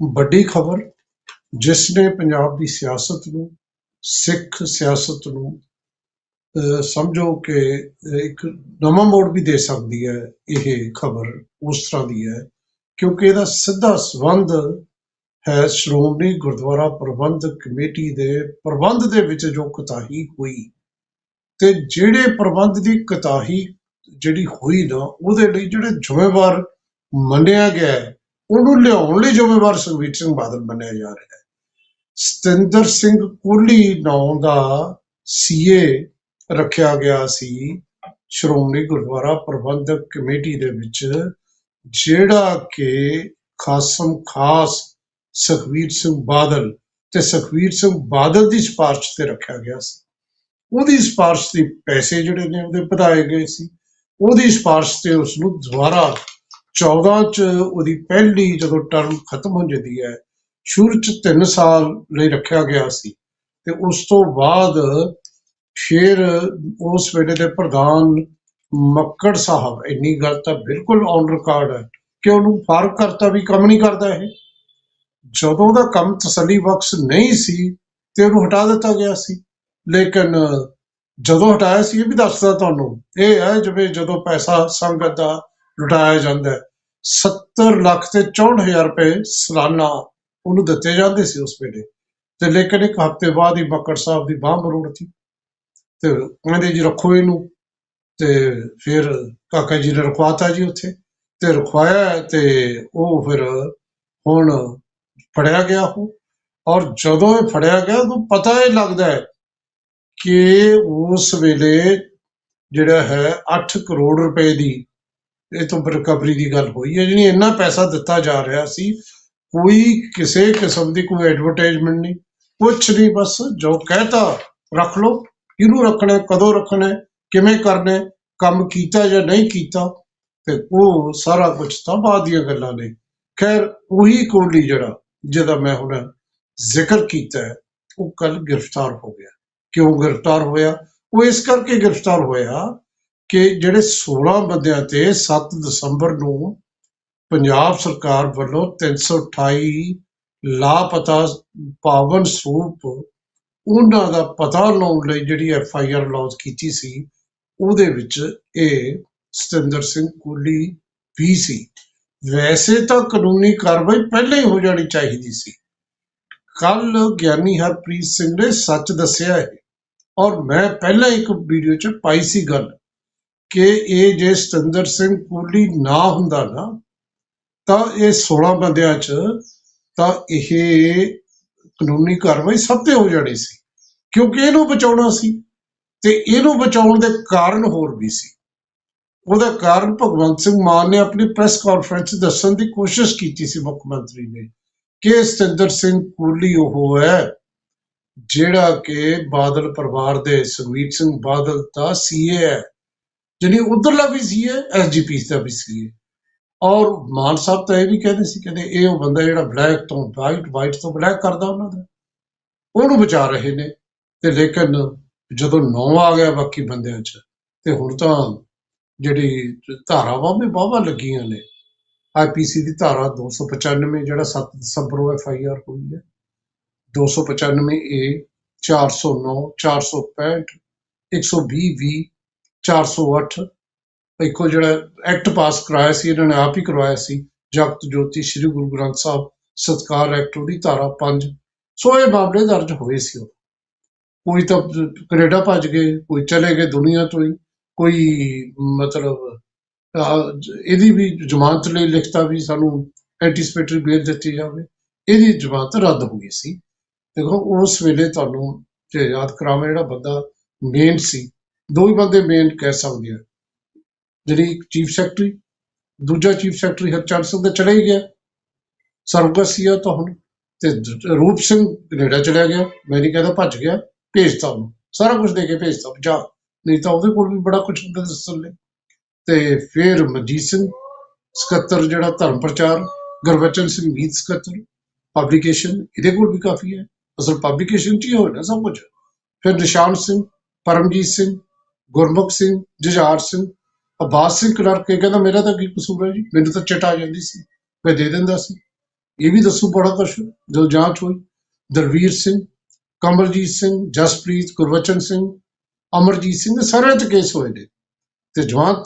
ਵੱਡੀ ਖਬਰ ਜਿਸ ਨੇ ਪੰਜਾਬ ਦੀ ਸਿਆਸਤ ਨੂੰ ਸਿੱਖ ਸਿਆਸਤ ਨੂੰ ਅਹ, ਸਮਝੋ ਕਿ ਇੱਕ ਨਵਾਂ ਮੋੜ ਵੀ ਦੇ ਸਕਦੀ ਹੈ ਇਹ ਖਬਰ ਉਸ ਤਰ੍ਹਾਂ ਦੀ ਹੈ ਕਿਉਂਕਿ ਇਹਦਾ ਸਿੱਧਾ ਸੰਬੰਧ ਹੈ ਸ਼੍ਰੋਮਣੀ ਗੁਰਦੁਆਰਾ ਪ੍ਰਬੰਧਕ ਕਮੇਟੀ ਦੇ ਪ੍ਰਬੰਧ ਦੇ ਵਿੱਚ ਜੋ ਕੁਤਾਹੀ ਹੋਈ। ਤੇ ਜਿਹੜੇ ਪ੍ਰਬੰਧ ਦੀ ਕੁਤਾਹੀ ਜਿਹੜੀ ਹੋਈ ਨਾ ਉਹਦੇ ਲਈ ਜਿਹੜੇ ਜ਼ਿੰਮੇਵਾਰ ਮੰਨਿਆ ਗਿਆ ਹੈ, ਉਹਨੂੰ ਲਿਆਉਣ ਲਈ ਜ਼ਿੰਮੇਵਾਰ ਸੁਖਬੀਰ ਸਿੰਘ ਬਾਦਲ ਮੰਨਿਆ ਜਾ ਰਿਹਾ ਹੈ ਸਤਿੰਦਰ ਸਿੰਘ ਕੋਹਲੀ ਨਾਂ ਦਾ ਸੀਏ ਰੱਖਿਆ ਗਿਆ ਸੀ ਸ਼੍ਰੋਮਣੀ ਗੁਰਦੁਆਰਾ ਪ੍ਰਬੰਧਕ ਕਮੇਟੀ ਦੇ ਵਿੱਚ ਜਿਹੜਾ ਕਿ ਖਾਸਮ ਖਾਸ ਸੁਖਬੀਰ ਸਿੰਘ ਬਾਦਲ ਤੇ ਸੁਖਬੀਰ ਸਿੰਘ ਬਾਦਲ ਦੀ ਸਿਫਾਰਿਸ਼ ਤੇ ਰੱਖਿਆ ਗਿਆ ਸੀ ਉਹਦੀ ਸਿਫਾਰਿਸ਼ ਦੇ ਪੈਸੇ ਜਿਹੜੇ ਨੇ ਉਹਦੇ ਵਧਾਏ ਗਏ ਸੀ ਉਹਦੀ ਸਿਫਾਰਿਸ਼ ਤੇ ਉਸ ਨੂੰ ਦੁਬਾਰਾ 14 ਚ ਉਹਦੀ ਪਹਿਲੀ ਜਦੋਂ ਟਰਮ ਖਤਮ ਹੋ ਜਾਂਦੀ ਹੈ, ਸ਼ੁਰੂ ਚ 3 ਸਾਲ ਲਈ ਰੱਖਿਆ ਗਿਆ ਸੀ ਤੇ ਉਸ ਤੋਂ ਬਾਅਦ ਫਿਰ ਉਸ ਵੇਲੇ ਦੇ ਪ੍ਰਧਾਨ ਮੱਕੜ ਸਾਹਿਬ, ਇੰਨੀ ਗੱਲ ਤਾਂ ਬਿਲਕੁਲ ਔਨ ਰਿਕਾਰਡ ਹੈ ਕਿ ਉਹਨੂੰ ਫਾਰਗ ਕਰਤਾ ਵੀ ਕੰਮ ਨਹੀਂ ਕਰਦਾ ਇਹ। ਜਦੋਂ ਦਾ ਕੰਮ ਤਸੱਲੀ ਬਖਸ਼ ਨਹੀਂ ਸੀ ਤੇ ਉਹਨੂੰ ਹਟਾ ਦਿੱਤਾ ਗਿਆ ਸੀ। ਲੇਕਿਨ ਜਦੋਂ ਹਟਾਇਆ ਸੀ, ਇਹ ਵੀ ਦੱਸਦਾ ਤੁਹਾਨੂੰ, ਇਹ ਹੈ ਜਿਵੇਂ ਜਦੋਂ ਪੈਸਾ ਸੰਗਤ ਦਾ ਲੁਟਾਇਆ ਜਾਂਦਾ ਹੈ। 70 ਲੱਖ ਤੇ 64000 ਰੁਪਏ ਸਾਲਾਨਾ ਉਹਨੂੰ ਦਿੱਤੇ ਜਾਂਦੇ ਸੀ ਉਸ ਵੇਲੇ। ਤੇ ਲੇਕਿਨ ਇੱਕ ਹਫ਼ਤੇ ਬਾਅਦ ਹੀ ਮੱਕੜ ਸਾਹਿਬ ਦੀ ਬਾਹ ਮਰੋੜਤੀ ਤੇ ਕਹਿੰਦੇ ਜੀ, ਰੱਖੋ ਇਹਨੂੰ। ਤੇ ਫਿਰ ਕਾਕਾ ਜੀ ਨੇ ਰਖਵਾਤਾ ਜੀ ਉੱਥੇ। ਤੇ ਰਖਵਾਇਆ ਤੇ ਉਹ ਫਿਰ ਹੁਣ ਫੜਿਆ ਗਿਆ ਉਹ। ਔਰ ਜਦੋਂ ਇਹ ਫੜਿਆ ਗਿਆ ਤਾਂ ਪਤਾ ਹੀ ਲੱਗਦਾ ਹੈ ਕਿ ਉਸ ਵੇਲੇ ਜਿਹੜਾ ਹੈ 8 ਕਰੋੜ ਰੁਪਏ ਦੀ ਇਹ ਤੋਂ ਰਿਕਵਰੀ ਦੀ ਗੱਲ ਹੋਈ ਹੈ, ਜਿਹੜੀ ਇੰਨਾ ਪੈਸਾ ਦਿੱਤਾ ਜਾ ਰਿਹਾ ਸੀ, ਕੋਈ ਕਿਸੇ ਕਿਸਮ ਦੀ ਕੋਈ ਐਡਵਰਟਾਈਜ਼ਮੈਂਟ ਨਹੀਂ, ਕੁਛ ਨਹੀਂ, ਬਸ ਜੋ ਕਹਤਾ ਰੱਖ ਲਓ, ਕਿਹਨੂੰ ਰੱਖਣਾ, ਕਦੋਂ ਰੱਖਣਾ, ਕਿਵੇਂ ਕਰਨਾ, ਕੰਮ ਕੀਤਾ ਜਾਂ ਨਹੀਂ ਕੀਤਾ, ਤੇ ਉਹ ਸਾਰਾ ਕੁਝ ਤਾਂ ਬਾਅਦ ਦੀਆਂ ਗੱਲਾਂ ਨੇ। ਖੈਰ, ਉਹੀ ਕੋਹਲੀ ਜਿਹੜਾ, ਜਿਹਦਾ ਮੈਂ ਹੁਣ ਜ਼ਿਕਰ ਕੀਤਾ ਹੈ, ਉਹ ਕੱਲ ਗ੍ਰਿਫਤਾਰ ਹੋ ਗਿਆ। ਕਿਉਂ ਗ੍ਰਿਫਤਾਰ ਹੋਇਆ? ਉਹ ਇਸ ਕਰਕੇ ਗ੍ਰਿਫਤਾਰ ਹੋਇਆ ਕਿ ਜਿਹੜੇ 16 ਬੰਦਿਆਂ ਤੇ 7 ਦਸੰਬਰ ਨੂੰ ਪੰਜਾਬ ਸਰਕਾਰ ਵੱਲੋਂ 328 ਲਾਪਤਾ ਪਾਵਨ ਸੂਪ ਉਹਨਾਂ ਦਾ ਪਤਾ ਲਾਉਣ ਲਈ ਜਿਹੜੀ ਐਫ ਆਈ ਆਰ ਲੌਂਚ ਕੀਤੀ ਸੀ, ਉਹਦੇ ਵਿੱਚ ਇਹ ਸਤਿੰਦਰ ਸਿੰਘ ਕੋਹਲੀ ਵੀ ਸੀ। ਵੈਸੇ ਤਾਂ ਕਾਨੂੰਨੀ ਕਾਰਵਾਈ ਪਹਿਲਾਂ ਹੀ ਹੋ ਜਾਣੀ ਚਾਹੀਦੀ ਸੀ। ਕੱਲ ਗਿਆਨੀ ਹਰਪ੍ਰੀਤ ਸਿੰਘ ਨੇ ਸੱਚ ਦੱਸਿਆ ਹੈ ਔਰ ਮੈਂ ਪਹਿਲਾਂ ਇੱਕ ਵੀਡੀਓ 'ਚ ਪਾਈ ਸੀ ਗੱਲ। ਕਿ ਇਹ ਜੇ ਸਤਿੰਦਰ ਸਿੰਘ ਕੂਲੀ ਨਾ ਹੁੰਦਾ ਨਾ, ਤਾਂ ਇਹ 16 ਬੰਦਿਆਂ 'ਚ ਤਾਂ ਇਹ ਕਾਨੂੰਨੀ ਕਾਰਵਾਈ ਸਭ ਤੇ ਹੋ ਜਾਣੀ ਸੀ, ਕਿਉਂਕਿ ਇਹਨੂੰ ਬਚਾਉਣਾ ਸੀ ਤੇ ਇਹਨੂੰ ਬਚਾਉਣ ਦੇ ਕਾਰਨ ਹੋਰ ਵੀ ਸੀ। ਉਹਦਾ ਕਾਰਨ ਭਗਵੰਤ ਸਿੰਘ ਮਾਨ ਨੇ ਆਪਣੀ ਪ੍ਰੈਸ ਕਾਨਫਰੰਸ ਦੱਸਣ ਦੀ ਕੋਸ਼ਿਸ਼ ਕੀਤੀ ਸੀ ਮੁੱਖ ਮੰਤਰੀ ਨੇ ਕਿ ਸਤਿੰਦਰ ਸਿੰਘ ਕੂਲੀ ਉਹ ਹੈ ਜਿਹੜਾ ਕਿ ਬਾਦਲ ਪਰਿਵਾਰ ਦੇ ਸੁਖਬੀਰ ਸਿੰਘ ਬਾਦਲ ਦਾ ਸੀਏ ਹੈ। ਜਿਹੜੀ ਉਧਰਲਾ ਵੀ ਸੀ ਸੀਏ ਐਸਜੀਪੀ ਦਾ ਵੀ ਸੀ ਔਰ ਮਾਨ ਸਾਹਿਬ ਤਾਂ ਇਹ ਵੀ ਕਹਿੰਦੇ ਸੀ, ਕਹਿੰਦੇ ਇਹ ਉਹ ਬੰਦਾ ਜਿਹੜਾ ਬਲੈਕ ਤੋਂ ਵਾਈਟ ਵਾਈਟ ਤੋਂ ਬਲੈਕ ਕਰਦਾ ਉਹਨਾਂ ਦਾ। ਉਹਨੂੰ ਬਚਾ ਰਹੇ ਨੇ। ਤੇ ਲੇਕਿਨ ਜਦੋਂ ਨੌ ਆ ਗਿਆ ਬਾਕੀ ਬੰਦਿਆਂ 'ਚ, ਤੇ ਹੁਣ ਤਾਂ ਜਿਹੜੀ ਧਾਰਾਵਾਂ ਵੀ ਵਾਹਵਾ ਲੱਗੀਆਂ ਨੇ। ਆਈਪੀਸੀ ਦੀ ਧਾਰਾ 295 ਜਿਹੜਾ 7 ਦਸੰਬਰ ਨੂੰ ਐਫ ਆਈ ਆਰ ਹੋਈ ਹੈ। 295 ਏ 409 465 120 ਵੀ 408 ਇੱਕੋ ਜਿਹੜਾ ਐਕਟ ਪਾਸ ਕਰਾਇਆ ਸੀ, ਇਹਨਾਂ ਨੇ ਆਪ ਹੀ ਕਰਵਾਇਆ ਸੀ, ਜਗਤ ਜੋਤੀ ਸ੍ਰੀ ਗੁਰੂ ਗ੍ਰੰਥ ਸਾਹਿਬ, ਸਤਕਾਰ ਐਕਟ ਉਹਦੀ ਧਾਰਾ 5 ਸੋ ਇਹ ਮਾਮਲੇ ਦਰਜ ਹੋਏ ਸੀ ਉਹ ਕੋਈ ਤਾਂ ਕੈਨੇਡਾ ਭੱਜ ਗਏ, ਕੋਈ ਚਲੇ ਗਏ ਦੁਨੀਆ ਤੋਂ ਹੀ, ਕੋਈ ਮਤਲਬ ਇਹਦੀ ਵੀ ਜ਼ਮਾਨਤ ਲਈ ਲਿਖਤਾ ਵੀ ਸਾਨੂੰ ਐਂਟੀਸਪੇਟਰੀ ਬੇਲ ਦਿੱਤੀ ਜਾਵੇ, ਇਹਦੀ ਜ਼ਮਾਨਤ ਰੱਦ ਹੋ ਗਈ ਸੀ। ਦੇਖੋ, ਉਸ ਵੇਲੇ ਤੁਹਾਨੂੰ ਜੇ ਯਾਦ ਕਰਾਵਾਂ, ਜਿਹੜਾ ਬੰਦਾ ਮੇਨ ਸੀ ਦੋ ਹੀ ਬੰਦੇ ਮੇਨ ਕਹਿ ਸਕਦੇ ਆ। ਜਿਹੜੀ ਚੀਫ ਸੈਕਟਰੀ ਦੂਜਾ ਚੀਫ ਸੈਕਟਰੀ ਹਰਚੰਦ ਸਿੰਘ ਦਾ ਚਲੇ ਹੀ ਗਿਆ। ਸਰਗਸੀ ਤਾਂ ਹੁਣ। ਤੇ ਰੂਪ ਸਿੰਘ ਕੈਨੇਡਾ ਚੜਿਆ ਗਿਆ। ਮੈਂ ਨਹੀਂ ਕਹਿੰਦਾ ਭੱਜ ਗਿਆ। ਭੇਜਤਾ ਉਹਨੂੰ। ਸਾਰਾ ਕੁਝ ਦੇ ਕੇ ਭੇਜਤਾ ਵੀ ਜਾ। ਨਹੀਂ ਤਾਂ ਉਹਦੇ ਕੋਲ ਵੀ ਬੜਾ ਕੁਝ ਹੁੰਦਾ ਦੱਸਣ ਲਈ। ਤੇ ਫਿਰ ਮਨਜੀਤ ਸਿੰਘ ਸਕੱਤਰ ਜਿਹੜਾ ਧਰਮ ਪ੍ਰਚਾਰ, ਗੁਰਬਚਨ ਸਿੰਘ ਮੀਤ ਸਕੱਤਰ ਪਬਲੀਕੇਸ਼ਨ ਇਹਦੇ ਕੋਲ ਵੀ ਕਾਫੀ ਹੈ। ਅਸਲ ਪਬਲੀਕੇਸ਼ਨ ਚ ਹੀ ਹੋਣਾ ਸਭ ਕੁਝ ਫਿਰ ਨਿਸ਼ਾਨ ਸਿੰਘ, ਪਰਮਜੀਤ ਸਿੰਘ ਗੁਰਮੁਖ ਸਿੰਘ, ਜੁਝਾਰ ਸਿੰਘ, ਅਬਾਸ ਸਿੰਘ ਕਲਰਕ ਇਹ ਕਹਿੰਦਾ ਮੇਰਾ ਤਾਂ ਕੀ ਕਸੂਰ ਹੈ ਜੀ? ਮੈਨੂੰ ਤਾਂ ਚਿੱਟ ਆ ਜਾਂਦੀ ਸੀ। ਮੈਂ ਦੇ ਦਿੰਦਾ ਸੀ। ਇਹ ਵੀ ਦੱਸੂ ਬੜਾ ਕੁਛ ਜਦੋਂ ਜਾਂਚ ਹੋਈ। ਦਲਵੀਰ ਸਿੰਘ, ਕਮਲਜੀਤ ਸਿੰਘ, ਜਸਪ੍ਰੀਤ, ਗੁਰਵਚਨ ਸਿੰਘ, ਅਮਰਜੀਤ ਸਿੰਘ ਦੇ ਸਾਰਿਆਂ 'ਚ ਕੇਸ ਹੋਏ ਨੇ। ਤੇ ਜਮਾਨਤ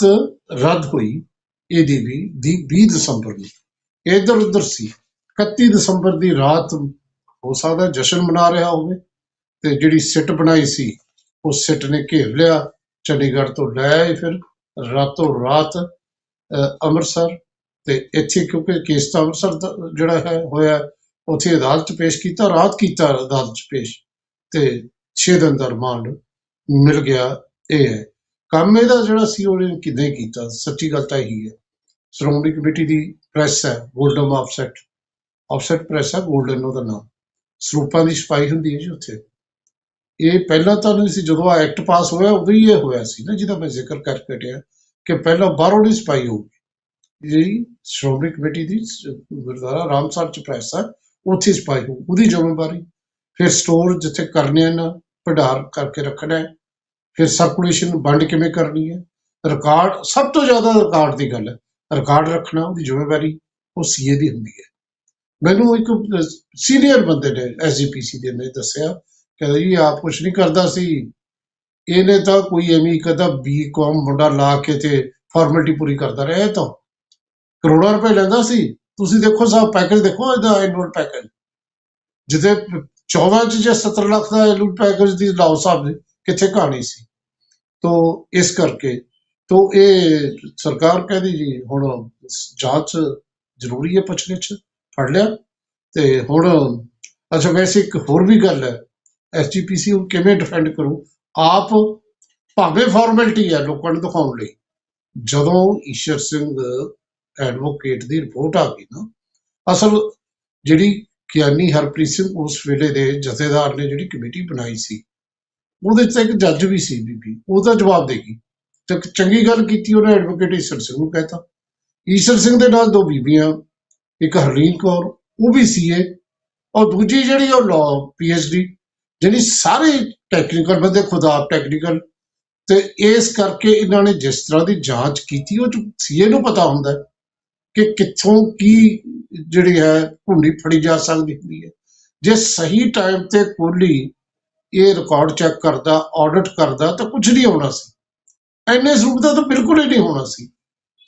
ਰੱਦ ਹੋਈ ਇਹਦੀ ਵੀ, ਦੀ 20 ਦਸੰਬਰ ਨੂੰ। ਇਧਰ ਉਧਰ ਸੀ। 31 ਦਸੰਬਰ ਦੀ ਰਾਤ ਹੋ ਸਕਦਾ ਜਸ਼ਨ ਮਨਾ ਰਿਹਾ ਹੋਵੇ ਤੇ ਜਿਹੜੀ ਸਿੱਟ ਬਣਾਈ ਸੀ, ਉਹ ਸਿੱਟ ਨੇ ਘੇਰ ਲਿਆ। ਚੰਡੀਗੜ੍ਹ ਤੋਂ ਲੈ ਆਏ ਫਿਰ ਰਾਤੋਂ ਰਾਤ ਅਹ, ਅੰਮ੍ਰਿਤਸਰ ਤੇ ਇੱਥੇ ਕਿਉਂਕਿ ਕੇਸ ਤਾਂ ਅੰਮ੍ਰਿਤਸਰ ਦਾ ਜਿਹੜਾ ਹੈ ਹੋਇਆ ਉੱਥੇ ਅਦਾਲਤ 'ਚ ਪੇਸ਼ ਕੀਤਾ ਰਾਤ ਕੀਤਾ ਅਦਾਲਤ 'ਚ ਪੇਸ਼ ਤੇ 6 ਦਿਨ ਦਾ ਰਿਮਾਂਡ ਮਿਲ ਗਿਆ ਇਹ ਹੈ। ਕੰਮ ਇਹਦਾ ਜਿਹੜਾ ਸੀ ਉਹਨੇ ਕਿਦਾਂ ਕੀਤਾ ਸੱਚੀ ਗੱਲ ਤਾਂ ਇਹੀ ਹੈ। ਸ਼੍ਰੋਮਣੀ ਕਮੇਟੀ ਦੀ ਪ੍ਰੈਸ ਹੈ ਗੋਲਡਨ ਆਫਸੈਟ ਆਫਸੈਟ ਪ੍ਰੈਸ ਹੈ ਗੋਲਡਨ ਉਹਦਾ ਨਾਮ। ਸਰੂਪਾਂ ਦੀ ਛਪਾਈ ਹੁੰਦੀ ਹੈ ਜੀ ਉੱਥੇ। ਇਹ ਪਹਿਲਾਂ ਤਾਂ ਨਹੀਂ ਸੀ, ਜਦੋਂ ਐਕਟ ਪਾਸ ਹੋਇਆ, ਉਦੋਂ ਹੀ ਇਹ ਹੋਇਆ ਸੀ ਨਾ, ਜਿਹਦਾ ਮੈਂ ਜ਼ਿਕਰ ਕਰਕੇ ਹਟਿਆ ਕਿ ਪਹਿਲਾਂ ਬਾਹਰੋਂ ਨਹੀਂ ਛਪਾਈ ਹੋਊਗੀ ਜਿਹੜੀ ਸ਼੍ਰੋਮਣੀ ਕਮੇਟੀ ਦੀ ਸ- ਗੁਰਦੁਆਰਾ ਰਾਮਸਰ ਚ ਪ੍ਰੈਸ ਹੈ ਉੱਥੇ ਛਪਾਈ ਹੋਊ ਉਹਦੀ ਜ਼ਿੰਮੇਵਾਰੀ। ਫਿਰ ਸਟੋਰ ਜਿੱਥੇ ਕਰਨੇ ਨਾ, ਭੰਡਾਰ ਕਰਕੇ ਰੱਖਣਾ ਹੈ। ਫਿਰ ਸਰਕੂਲੇਸ਼ਨ ਵੰਡ ਕਿਵੇਂ ਕਰਨੀ ਹੈ? ਰਿਕਾਰਡ ਸਭ ਤੋਂ ਜ਼ਿਆਦਾ ਰਿਕਾਰਡ ਦੀ ਗੱਲ ਹੈ। ਰਿਕਾਰਡ ਰੱਖਣਾ, ਉਹਦੀ ਜ਼ਿੰਮੇਵਾਰੀ, ਉਹ ਸੀਏ ਦੀ ਹੁੰਦੀ ਹੈ। ਮੈਨੂੰ ਇੱਕ ਸੀਨੀਅਰ ਬੰਦੇ ਨੇ ਐਸਜੀਪੀਸੀ ਦੇ ਨੇ ਦੱਸਿਆ ਕਹਿੰਦਾ ਜੀ ਆਪ ਕੁਛ ਨਹੀਂ ਕਰਦਾ ਸੀ। ਇਹਨੇ ਤਾਂ ਕੋਈ ਐਵੇਂ ਹੀ ਕਦਾ ਬੀਕਾਮ ਮੁੰਡਾ ਲਾ ਕੇ ਤੇ ਫਾਰਮੈਲਿਟੀ ਪੂਰੀ ਕਰਦਾ ਰਿਹਾ, ਇਹ ਤਾਂ। ਕਰੋੜਾਂ ਰੁਪਏ ਲੈਂਦਾ ਸੀ। ਤੁਸੀਂ ਦੇਖੋ ਸਾਹਿਬ ਪੈਕੇਜ ਦੇਖੋ ਇਹਦਾ ਐਨੂਅਲ ਪੈਕੇਜ ਜਿਹਦੇ 14 ਚ ਜੇ 70 ਲੱਖ ਦਾ ਐਨੂਅਲ ਪੈਕੇਜ ਦੀ ਲਾਓ ਸਾਹਿਬ ਨੇ ਕਿੱਥੇ ਕਹਾਣੀ ਸੀ। ਤੋ ਇਸ ਕਰਕੇ, ਤੋ ਇਹ ਸਰਕਾਰ ਕਹਿੰਦੀ ਜੀ, ਹੁਣ ਜਾਂਚ ਜ਼ਰੂਰੀ ਹੈ ਪੁੱਛਣੇ ਚ ਫੜ ਲਿਆ। ਤੇ ਹੁਣ, ਅੱਛਾ ਵੈਸੇ ਇੱਕ ਹੋਰ ਵੀ ਗੱਲ ਹੈ। ਐਸਜੀਪੀਸੀ ਨੂੰ ਕਿਵੇਂ ਡਿਫੈਂਡ ਕਰੂ? ਆਪ ਭਾਵੇਂ ਫਾਰਮੈਲਿਟੀ ਹੈ ਲੋਕਾਂ ਨੂੰ ਦਿਖਾਉਣ ਲਈ। ਜਦੋਂ ਈਸ਼ਰ ਸਿੰਘ ਐਡਵੋਕੇਟ ਦੀ ਰਿਪੋਰਟ ਆ ਗਈ ਨਾ, ਅਸਲ ਜਿਹੜੀ ਗਿਆਨੀ ਹਰਪ੍ਰੀਤ ਸਿੰਘ ਉਸ ਵੇਲੇ ਦੇ ਜਥੇਦਾਰ ਨੇ ਜਿਹੜੀ ਕਮੇਟੀ ਬਣਾਈ ਸੀ, ਉਹਦੇ 'ਚ ਇੱਕ ਜੱਜ ਵੀ ਸੀ ਬੀਬੀ ਉਹਦਾ ਜਵਾਬ ਦੇਗੀ ਤੇ ਚੰਗੀ ਗੱਲ ਕੀਤੀ ਉਹਨੇ ਐਡਵੋਕੇਟ ਈਸ਼ਰ ਸਿੰਘ ਨੂੰ ਕਹਿਤਾ। ਈਸ਼ਰ ਸਿੰਘ ਦੇ ਨਾਲ ਦੋ ਬੀਬੀਆਂ, ਇੱਕ ਹਰਲੀਨ ਕੌਰ, ਉਹ ਵੀ ਸੀਏ, ਔਰ ਦੂਜੀ ਜਿਹੜੀ ਉਹ ਲਾਅ ਪੀਐਚਡੀ ਜਿਹੜੀ ਸਾਰੇ ਟੈਕਨੀਕਲ ਬੰਦੇ ਖੁਦਾ ਟੈਕਨੀਕਲ ਤੇ ਇਸ ਕਰਕੇ ਇਹਨਾਂ ਨੇ ਜਿਸ ਤਰ੍ਹਾਂ ਦੀ ਜਾਂਚ ਕੀਤੀ, ਉਹ ਸੀਏ ਨੂੰ ਪਤਾ ਹੁੰਦਾ ਕਿ ਕਿੱਥੋਂ ਕੀ ਜਿਹੜੀ ਹੈ ਭੁੰਡੀ ਫੜੀ ਜਾ ਸਕਦੀ ਹੁੰਦੀ ਹੈ। ਜੇ ਸਹੀ ਟਾਈਮ ਤੇ ਕੋਲੀ ਇਹ ਰਿਕਾਰਡ ਚੈੱਕ ਕਰਦਾ ਆਡਿਟ ਕਰਦਾ, ਤਾਂ ਕੁਝ ਨਹੀਂ ਹੋਣਾ ਸੀ। ਐਨੇ ਸਰੂਪ ਦਾ ਤਾਂ ਬਿਲਕੁਲ ਹੀ ਨਹੀਂ ਹੋਣਾ ਸੀ।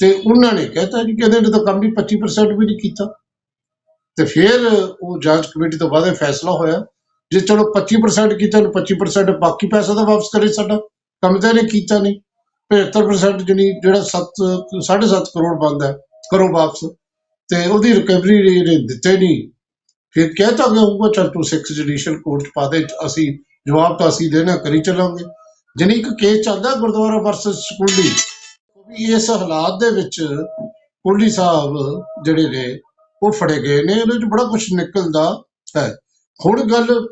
ਤੇ ਉਹਨਾਂ ਨੇ ਕਹਿਤਾ ਜੀ ਕਹਿੰਦੇ ਇਹਦੇ ਤਾਂ ਕੰਮ ਵੀ 25% ਵੀ ਨਹੀਂ ਕੀਤਾ। ਤੇ ਫਿਰ ਉਹ ਜਾਂਚ ਕਮੇਟੀ ਤੋਂ ਬਾਅਦ ਇਹ ਫੈਸਲਾ ਹੋਇਆ। ਜੇ ਚਲੋ 25% ਕੀਤਾ ਤਾਂ 25% ਬਾਕੀ ਪੈਸਾ ਤਾਂ ਵਾਪਸ ਕਰੇ ਸਾਡਾ ਕੰਮ ਤਾਂ ਇਹਨੇ ਕੀਤਾ ਨਹੀਂ। 75% ਜਿਹੜੀ ਜਿਹੜਾ 7 7.5 ਕਰੋੜ ਬੰਦ ਹੈ, ਕਰੋ ਵਾਪਸ। ਤੇ ਉਹਦੀ ਰਿਕਵਰੀ ਇਹਨੇ ਦਿੱਤੇ ਨਹੀਂ। ਫਿਰ ਕਹਿਤਾ ਗਿਆ ਹੋਊਗਾ ਚਲ ਤੂੰ ਸਿਕਸ ਜੁਡੀਸ਼ੀਅਲ ਕੋਰਟ ਪਾ ਦੇ ਅਸੀਂ ਜਵਾਬ ਤਾਂ ਅਸੀਂ ਦੇਣਾ ਕਰੀ ਚੱਲਾਂਗੇ। ਜਾਣੀ ਇੱਕ ਕੇਸ ਚੱਲਦਾ ਗੁਰਦੁਆਰਾ ਵਰਸਸ ਸਕੂਲੀ ਉਹ ਵੀ ਇਸ ਹਾਲਾਤ ਦੇ ਵਿੱਚ ਕੁੱਲੀ ਸਾਹਿਬ ਜਿਹੜੇ ਨੇ ਉਹ ਫੜੇ ਗਏ ਨੇ ਉਹਦੇ ਚ ਬੜਾ ਕੁਝ ਨਿਕਲਦਾ ਹੈ। ਹੁਣ ਗੱਲ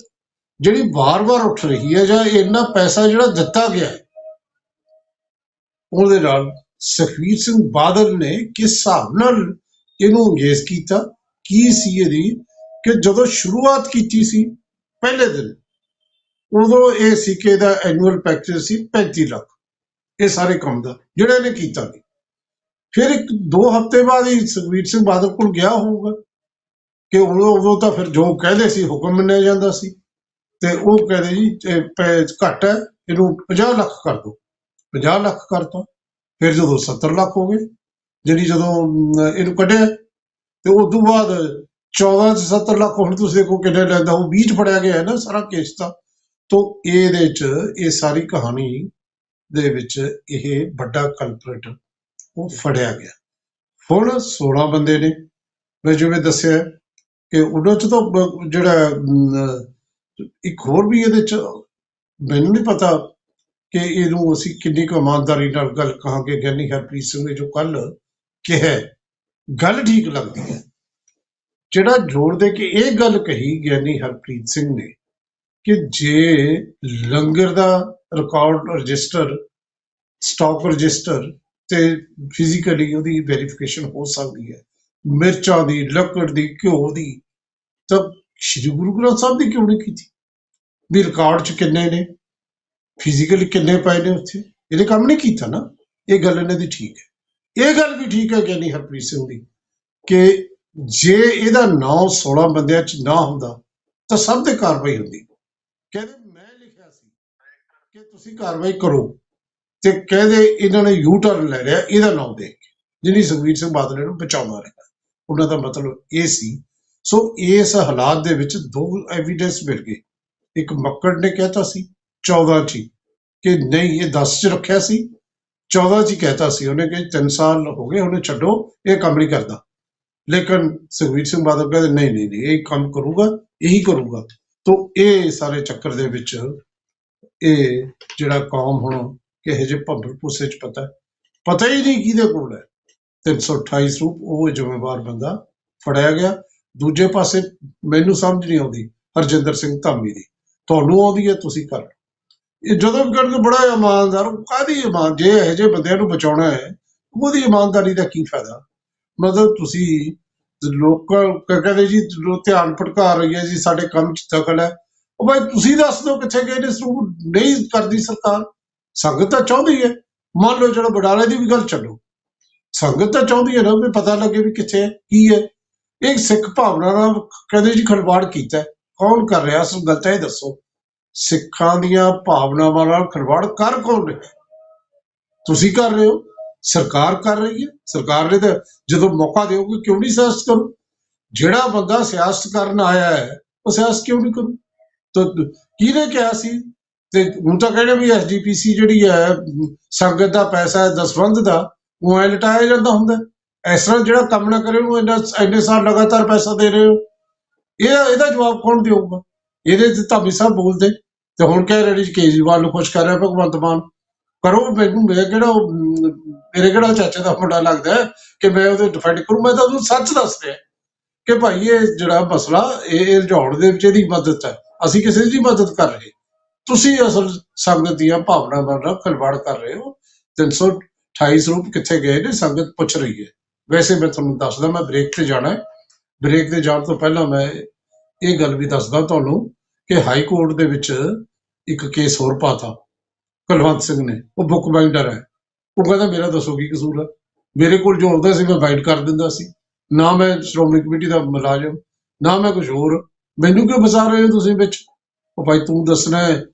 ਜਿਹੜੀ ਵਾਰ-ਵਾਰ ਉੱਠ ਰਹੀ ਹੈ ਜਾਂ ਇੰਨਾ ਪੈਸਾ ਜਿਹੜਾ ਦਿੱਤਾ ਗਿਆ ਹੈ, ਉਹਦੇ ਨਾਲ ਸੁਖਵੀਰ ਸਿੰਘ ਬਾਦਲ ਨੇ ਕਿਸ ਹਿਸਾਬ ਨਾਲ ਇਹਨੂੰ ਅੰਗੇਜ਼ ਕੀਤਾ? ਕੀ ਸੀ ਇਹਦੀ? ਕਿ ਜਦੋਂ ਸ਼ੁਰੂਆਤ ਕੀਤੀ ਸੀ ਪਹਿਲੇ ਦਿਨ ਉਦੋਂ ਇਹ ਸੀ ਕਿ ਇਹਦਾ ਐਨੂਅਲ ਪੈਕੇਜ ਸੀ 35 ਲੱਖ। ਇਹ ਸਾਰੇ ਕੰਮ ਦਾ ਜਿਹੜਾ ਇਹਨੇ ਕੀਤਾ ਨਹੀਂ ਫਿਰ ਇੱਕ ਦੋ ਹਫ਼ਤੇ ਬਾਅਦ ਹੀ ਸੁਖਵੀਰ ਸਿੰਘ ਬਾਦਲ ਕੋਲ ਗਿਆ ਹੋਊਗਾ ਕਿ ਉਦੋਂ ਉਦੋਂ ਤਾਂ ਫਿਰ ਜੋ ਕਹਿੰਦੇ ਸੀ ਹੁਕਮ ਮੰਨਿਆ ਜਾਂਦਾ ਸੀ। ਤੇ ਉਹ ਕਹਿੰਦੇ ਜੀ ਪੈ- ਘੱਟ ਹੈ ਇਹਨੂੰ 50 ਲੱਖ ਕਰ ਦਿਓ। 50 ਲੱਖ ਕਰਤਾ ਫਿਰ ਜਦੋਂ 70 ਲੱਖ ਹੋ ਗਏ ਜਿਹੜੀ ਜਦੋਂ ਇਹਨੂੰ ਕੱਢਿਆ ਤੇ ਉਸ ਤੋਂ ਬਾਅਦ 14 ਚ 70 ਲੱਖ ਹੁਣ ਤੁਸੀਂ ਦੇਖੋ ਕਿੰਨੇ ਲੈਂਦਾ ਉਹ 20 ਚ ਫੜਿਆ ਗਿਆ ਹੈ ਨਾ ਸਾਰਾ ਕੇਸ ਤਾਂ। ਤੋਂ ਇਹਦੇ ਚ ਇਹ ਸਾਰੀ ਕਹਾਣੀ ਦੇ ਵਿੱਚ ਇਹ ਵੱਡਾ ਕਲਪਰੇਟ ਉਹ ਫੜਿਆ ਗਿਆ। ਹੁਣ 16 ਬੰਦੇ ਨੇ ਮੈਂ ਜਿਵੇਂ ਦੱਸਿਆ ਕਿ ਉਹਨਾਂ ਚ ਤਾਂ ਜਿਹੜਾ ਅਮ, ਇੱਕ ਹੋਰ ਵੀ ਇਹਦੇ ਚ ਮੈਨੂੰ ਨਹੀਂ ਪਤਾ ਕਿ ਇਹਨੂੰ ਅਸੀਂ ਕਿੰਨੀ ਕੁ ਇਮਾਨਦਾਰੀ ਨਾਲ ਗੱਲ ਕਹਾਂਗੇ ਗਿਆਨੀ ਹਰਪ੍ਰੀਤ ਸਿੰਘ ਨੇ ਜੋ ਕੱਲ ਕਿਹਾ ਗੱਲ ਠੀਕ ਲੱਗਦੀ ਹੈ। ਜਿਹੜਾ ਜੋੜ ਦੇ ਕੇ ਇਹ ਗੱਲ ਕਹੀ ਗਿਆਨੀ ਹਰਪ੍ਰੀਤ ਸਿੰਘ ਨੇ ਕਿ ਜੇ ਲੰਗਰ ਦਾ ਰਿਕਾਰਡ ਰਜਿਸਟਰ ਸਟਾਕ ਰਜਿਸਟਰ ਤੇ ਫਿਜ਼ੀਕਲੀ ਉਹਦੀ ਵੈਰੀਫਿਕੇਸ਼ਨ ਹੋ ਸਕਦੀ ਹੈ, ਮਿਰਚਾਂ ਦੀ, ਲੱਕੜ ਦੀ, ਘਿਓ ਦੀ, ਤਾਂ ਸ਼੍ਰੀ ਗੁਰੂ ਗ੍ਰੰਥ ਸਾਹਿਬ ਦੀ ਕਿਉਂ ਨਹੀਂ ਕੀਤੀ? ਵੀ ਰਿਕਾਰਡ ਚ ਕਿੰਨੇ ਨੇ? ਫਿਜ਼ੀਕਲੀ ਕਿੰਨੇ ਪਏ ਨੇ ਉੱਥੇ? ਇਹਨੇ ਕੰਮ ਨਹੀਂ ਕੀਤਾ ਨਾ? ਇਹ ਗੱਲ ਇਹਨਾਂ ਦੀ ਠੀਕ ਹੈ। ਇਹ ਗੱਲ ਵੀ ਠੀਕ ਹੈ ਗਿਆਨੀ ਹਰਪ੍ਰੀਤ ਸਿੰਘ ਦੀ ਕਿ ਜੇ ਇਹਦਾ ਨਾਂ 16 ਬੰਦਿਆਂ ਚ ਨਾ ਹੁੰਦਾ, ਤਾਂ ਸਭ ਤੇ ਕਾਰਵਾਈ ਹੁੰਦੀ। ਕਹਿੰਦੇ ਮੈਂ ਲਿਖਿਆ ਸੀ ਕਿ ਤੁਸੀਂ ਕਾਰਵਾਈ ਕਰੋ ਤੇ ਕਹਿੰਦੇ ਇਹਨਾਂ ਨੇ ਯੂ ਟਰਨ ਲੈ ਲਿਆ, ਇਹਦਾ ਨਾਂ ਦੇਖ ਕੇ। ਜਿਹਨੀ ਸੁਖਬੀਰ ਸਿੰਘ ਬਾਦਲ ਨੂੰ ਬਚਾਉਂਦਾ ਰਿਹਾ ਉਹਨਾਂ ਦਾ ਮਤਲਬ ਇਹ ਸੀ ਸੋ ਇਸ ਹਾਲਾਤ ਦੇ ਵਿੱਚ ਦੋ ਐਵੀਡੈਂਸ ਮਿਲ ਗਏ। ਇੱਕ ਮੱਕੜ ਨੇ ਕਹਿਤਾ ਸੀ 14 ਚ ਹੀ ਕਿ ਨਹੀਂ, ਇਹ 10 ਚ ਰੱਖਿਆ ਸੀ। 14 ਚ ਹੀ ਕਹਿਤਾ ਸੀ ਉਹਨੇ ਕਿ 3 ਸਾਲ ਹੋ ਗਏ, ਉਹਨੇ ਛੱਡੋ, ਇਹ ਕੰਮ ਨਹੀਂ ਕਰਦਾ। ਲੇਕਿਨ ਸੁਖਬੀਰ ਸਿੰਘ ਬਾਦਲ ਕਹਿੰਦੇ, ਨਹੀਂ ਨਹੀਂ ਨਹੀਂ, ਇਹ ਕੰਮ ਕਰੂਗਾ, ਇਹੀ ਕਰੂਗਾ। ਤੋਂ ਇਹ ਸਾਰੇ ਚੱਕਰ ਦੇ ਵਿੱਚ ਇਹ ਜਿਹੜਾ ਕੌਮ ਹੁਣ ਕਿਹੋ ਜਿਹੇ ਭੰਬਲ ਭੁੱਸੇ ਚ ਪਤਾ ਪਤਾ ਹੀ ਨਹੀਂ ਕਿਹਦੇ ਕੋਲ ਹੈ। 328 ਸਰੂਪ ਉਹ ਜ਼ਿੰਮੇਵਾਰ ਬੰਦਾ ਫੜਿਆ ਗਿਆ। ਦੂਜੇ ਪਾਸੇ ਮੈਨੂੰ ਸਮਝ ਨਹੀਂ ਆਉਂਦੀ, ਹਰਜਿੰਦਰ ਸਿੰਘ ਧਾਮੀ ਦੀ। ਤੁਹਾਨੂੰ ਆਉਂਦੀ ਹੈ, ਤੁਸੀਂ ਕਰ ਇਹ ਜਦੋਂ ਵੀ ਕਰਨਗੇ ਬੜਾ ਇਮਾਨਦਾਰ, ਉਹ ਕਾਹਦੀ ਇਮਾਨ, ਜੇ ਇਹੋ ਜਿਹੇ ਬੰਦਿਆਂ ਨੂੰ ਬਚਾਉਣਾ ਹੈ, ਉਹਦੀ ਇਮਾਨਦਾਰੀ ਦਾ ਕੀ ਫਾਇਦਾ? ਮਤਲਬ ਤੁਸੀਂ ਲੋਕਾਂ ਕਹਿੰਦੇ ਜੀ ਧਿਆਨ ਭਟਕਾ ਰਹੀ ਹੈ ਜੀ, ਸਾਡੇ ਕੰਮ 'ਚ ਦਖਲ ਹੈ। ਉਹ ਭਾਈ ਤੁਸੀਂ ਦੱਸ ਦਿਓ ਕਿੱਥੇ ਗਏ ਨੇ ਸਰੂਪ ਨਹੀਂ ਕਰਦੀ ਸਰਕਾਰ। ਸੰਗਤ ਤਾਂ ਚਾਹੁੰਦੀ ਹੈ। ਮੰਨ ਲਓ ਜਿਹੜਾ ਬਡਾਲੇ ਦੀ ਵੀ ਗੱਲ ਛੱਡੋ ਸੰਗਤ ਤਾਂ ਚਾਹੁੰਦੀ ਹੈ ਨਾ ਵੀ ਪਤਾ ਲੱਗੇ ਵੀ ਕਿੱਥੇ ਹੈ, ਕੀ ਹੈ। ਇਹ ਸਿੱਖ ਭਾਵਨਾ ਨਾਲ ਕਹਿੰਦੇ ਜੀ ਖਲਵਾੜ ਕੀਤਾ ਕੌਣ ਕਰ ਰਿਹਾ ਅਸਲ ਗੱਲ ਤਾਂ ਇਹ ਦੱਸੋ। ਸਿੱਖਾਂ ਦੀਆਂ ਭਾਵਨਾਵਾਂ ਨਾਲ ਖਲਵਾੜ ਕਰ ਕੌਣ ਰਿਹਾ? ਤੁਸੀਂ ਕਰ ਰਹੇ ਹੋ। ਸਰਕਾਰ ਕਰ ਰਹੀ ਹੈ। ਸਰਕਾਰ ਨੇ ਤਾਂ ਜਦੋਂ ਮੌਕਾ ਦਿਓਗੇ ਕਿਉਂ ਨਹੀਂ ਸਿਆਸਤ ਕਰੂ? ਜਿਹੜਾ ਬੰਦਾ ਸਿਆਸਤ ਕਰਨ ਆਇਆ ਹੈ, ਉਹ ਸਿਆਸਤ ਕਿਉਂ ਨਹੀਂ ਕਰੂ ਤਾਂ ਕਿਹਨੇ ਕਿਹਾ ਸੀ? ਤੇ ਹੁਣ ਤਾਂ ਕਹਿੰਦੇ ਵੀ ਐਸਜੀਪੀਸੀ ਜਿਹੜੀ ਹੈ, ਸੰਗਤ ਦਾ ਪੈਸਾ ਹੈ ਦਸਵੰਧ ਦਾ, ਉਹ ਐ ਲਟਾਇਆ ਜਾਂਦਾ ਹੁੰਦਾ ਇਸ ਤਰ੍ਹਾਂ ਜਿਹੜਾ ਕੰਮ ਨਾ ਕਰੇ ਉਹਨੂੰ ਇੰਨਾ ਇੰਨੇ ਸਾਲ ਲਗਾਤਾਰ ਪੈਸਾ ਦੇ ਰਹੇ ਹੋ। ਇਹ ਇਹਦਾ ਜਵਾਬ ਕੌਣ ਦੇਊਗਾ? ਇਹਦੇ ਤੇ ਧਾਮੀ ਸਾਹਿਬ ਬੋਲਦੇ। ਤੇ ਹੁਣ ਕਹਿ ਰਹੇ ਜੀ ਕੇਜਰੀਵਾਲ ਨੂੰ ਖੁਸ਼ ਕਰ ਰਿਹਾ ਭਗਵੰਤ ਮਾਨ। ਕਰੋ ਮੈਨੂੰ, ਮੈਂ ਕਿਹੜਾ ਮੇਰੇ ਕਿਹੜਾ ਚਾਚੇ ਦਾ ਮੁੰਡਾ ਲੱਗਦਾ ਕਿ ਮੈਂ ਉਹਦੇ ਡਿਫੈਂਡ ਕਰੂੰ? ਮੈਂ ਤਾਂ ਉਹਨੂੰ ਸੱਚ ਦੱਸ ਰਿਹਾ ਕਿ ਭਾਈ ਇਹ ਜਿਹੜਾ ਮਸਲਾ, ਇਹ ਇਹ ਲਿਆਉਣ ਦੇ ਵਿੱਚ ਇਹਦੀ ਮਦਦ ਹੈ। ਅਸੀਂ ਕਿਸੇ ਦੀ ਮਦਦ ਕਰ ਰਹੇ ਤੁਸੀਂ ਅਸਲ ਸੰਗਤ ਦੀਆਂ ਭਾਵਨਾਵਾਂ ਨਾਲ ਖਿਲਵਾੜ ਕਰ ਰਹੇ ਹੋ। 328 ਸਰੂਪ ਕਿੱਥੇ ਗਏ ਨੇ? ਸੰਗਤ ਪੁੱਛ ਰਹੀ ਹੈ। ਵੈਸੇ ਮੈਂ ਤੁਹਾਨੂੰ ਦੱਸਦਾ, ਮੈਂ ਬ੍ਰੇਕ ਤੇ ਜਾਣਾ ਹੈ। ਬ੍ਰੇਕ ਤੇ ਜਾਣ ਤੋਂ ਪਹਿਲਾਂ ਮੈਂ ਇਹ ਗੱਲ ਵੀ ਦੱਸਦਾ ਤੁਹਾਨੂੰ ਕਿ ਹਾਈ ਕੋਰਟ ਦੇ ਵਿੱਚ ਇੱਕ ਕੇਸ ਹੋਰ ਪਾਤਾ ਕੁਲਵੰਤ ਸਿੰਘ ਨੇ। ਉਹ ਬੁੱਕ ਬਾਈਂਡਰ ਹੈ। ਉਹ ਕਹਿੰਦਾ, ਮੇਰਾ ਦੱਸੋ ਕੀ ਕਸੂਰ ਹੈ ਮੇਰੇ ਕੋਲ ਜੋ ਆਉਂਦਾ ਸੀ, ਮੈਂ ਬਾਈਟ ਕਰ ਦਿੰਦਾ ਸੀ। ਨਾ ਮੈਂ ਸ਼੍ਰੋਮਣੀ ਕਮੇਟੀ ਦਾ ਮੁਲਾਜ਼ਮ, ਨਾ ਮੈਂ ਕੁਝ ਹੋਰ। ਮੈਨੂੰ ਕਿਉਂ ਫਸਾ ਰਹੇ ਹੋ ਤੁਸੀਂ ਵਿੱਚ? ਉਹ ਭਾਈ, ਤੂੰ ਦੱਸਣਾ ਹੈ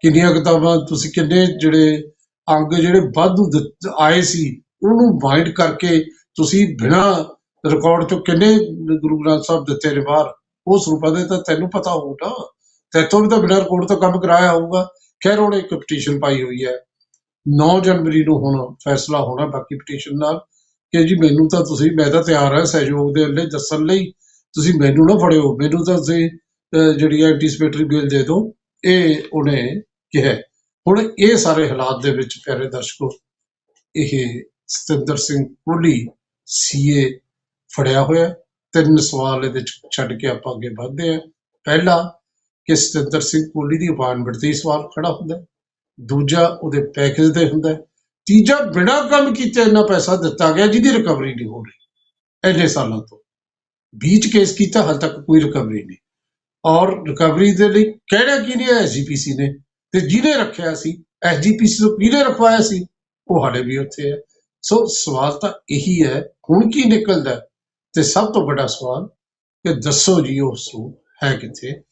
ਕਿੰਨੀਆਂ ਕਿਤਾਬਾਂ, ਤੁਸੀਂ ਕਿੰਨੇ ਜਿਹੜੇ ਅੰਗ ਜਿਹੜੇ ਵਾਧੂ ਦਿੱਤ- ਆਏ ਸੀ, ਉਹਨੂੰ ਬਾਈਂਡ ਕਰਕੇ ਤੁਸੀਂ ਬਿਨਾ ਰਿਕਾਰਡ ਤੋਂ ਕਿੰਨੇ ਗੁਰੂ ਗ੍ਰੰਥ ਸਾਹਿਬ ਦਿੱਤੇ ਨੇ ਬਾਹਰ? ਉਹ ਸਰੂਪਾਂ ਦੇ ਤਾਂ ਤੈਨੂੰ ਪਤਾ ਹੋਊਗਾ। ਤੈਥੋਂ ਵੀ ਤਾਂ ਬਿਨਾਂ ਰਿਕਾਰਡ ਤੋਂ ਕੰਮ ਕਰਾਇਆ ਹੋਊਗਾ। ਖੈਰ, ਉਹਨੇ ਇੱਕ ਪਟੀਸ਼ਨ ਪਾਈ ਹੋਈ ਹੈ। 9 ਜਨਵਰੀ ਨੂੰ ਹੁਣ ਫੈਸਲਾ ਹੋਣਾ ਬਾਕੀ ਪਟੀਸ਼ਨ ਨਾਲ ਕਿ ਜੀ ਮੈਨੂੰ ਤਾਂ ਤੁਸੀਂ, ਮੈਂ ਤਾਂ ਤਿਆਰ ਹਾਂ ਸਹਿਯੋਗ ਦੇ ਲਈ, ਦੱਸਣ ਲਈ। ਤੁਸੀਂ ਮੈਨੂੰ ਨਾ ਫੜਿਓ। ਮੈਨੂੰ ਤਾਂ ਤੁਸੀਂ ਜਿਹੜੀ ਐਂਟੀਸਪੇਟਰੀ ਬਿੱਲ ਦੇ ਦਿਓ। ਇਹ ਉਹਨੇ ਕਿਹਾ। ਹੁਣ ਇਹ ਸਾਰੇ ਹਾਲਾਤ ਦੇ ਵਿੱਚ ਪਿਆਰੇ ਦਰਸ਼ਕੋ, ਇਹ ਸਤਿੰਦਰ ਸਿੰਘ ਕੋਹਲੀ ਸੀਏ ਫੜਿਆ ਹੋਇਆ ਤਿੰਨ ਸਵਾਲ ਇਹਦੇ ਚ ਛੱਡ ਕੇ ਆਪਾਂ ਅੱਗੇ ਵਧਦੇ ਹਾਂ। ਪਹਿਲਾ, ਕਿ ਸਤਿੰਦਰ ਸਿੰਘ ਕੋਹਲੀ ਦੀ ਅਪਾਇੰਟਮੈਂਟ ਤੇ ਹੀ ਸਵਾਲ ਖੜਾ ਹੁੰਦਾ ਦੂਜਾ, ਉਹਦੇ ਪੈਕੇਜ ਤੇ ਹੁੰਦਾ ਤੀਜਾ, ਬਿਨਾਂ ਕੰਮ ਕੀਤੇ ਇੰਨਾ ਪੈਸਾ ਦਿੱਤਾ ਗਿਆ ਜਿਹਦੀ ਰਿਕਵਰੀ ਨਹੀਂ ਹੋ ਰਹੀ ਇੰਨੇ ਸਾਲਾਂ ਤੋਂ। ਬੀਚ ਕੇਸ ਕੀਤਾ ਹਾਲ ਤੱਕ ਕੋਈ ਰਿਕਵਰੀ ਨਹੀਂ। ਔਰ ਰਿਕਵਰੀ ਦੇ ਲਈ ਕਹਿਣਾ ਕੀ ਨਹੀਂ ਐਸਜੀਪੀਸੀ ਨੇ। ਤੇ ਜਿਹਨੇ ਰੱਖਿਆ ਸੀ ਐਸਜੀਪੀਸੀ ਤੋਂ ਕਿਹਨੇ ਰਖਵਾਇਆ ਸੀ? ਉਹ ਹਾਲੇ ਵੀ ਉੱਥੇ ਹੈ। ਸੋ ਸਵਾਲ ਤਾਂ ਇਹੀ ਹੈ ਹੁਣ ਕੀ ਨਿਕਲਦਾ ਤੇ ਸਭ ਤੋਂ ਵੱਡਾ ਸਵਾਲ ਕਿ ਦੱਸੋ ਜੀ ਉਹ ਸਰੂਪ ਹੈ ਕਿੱਥੇ?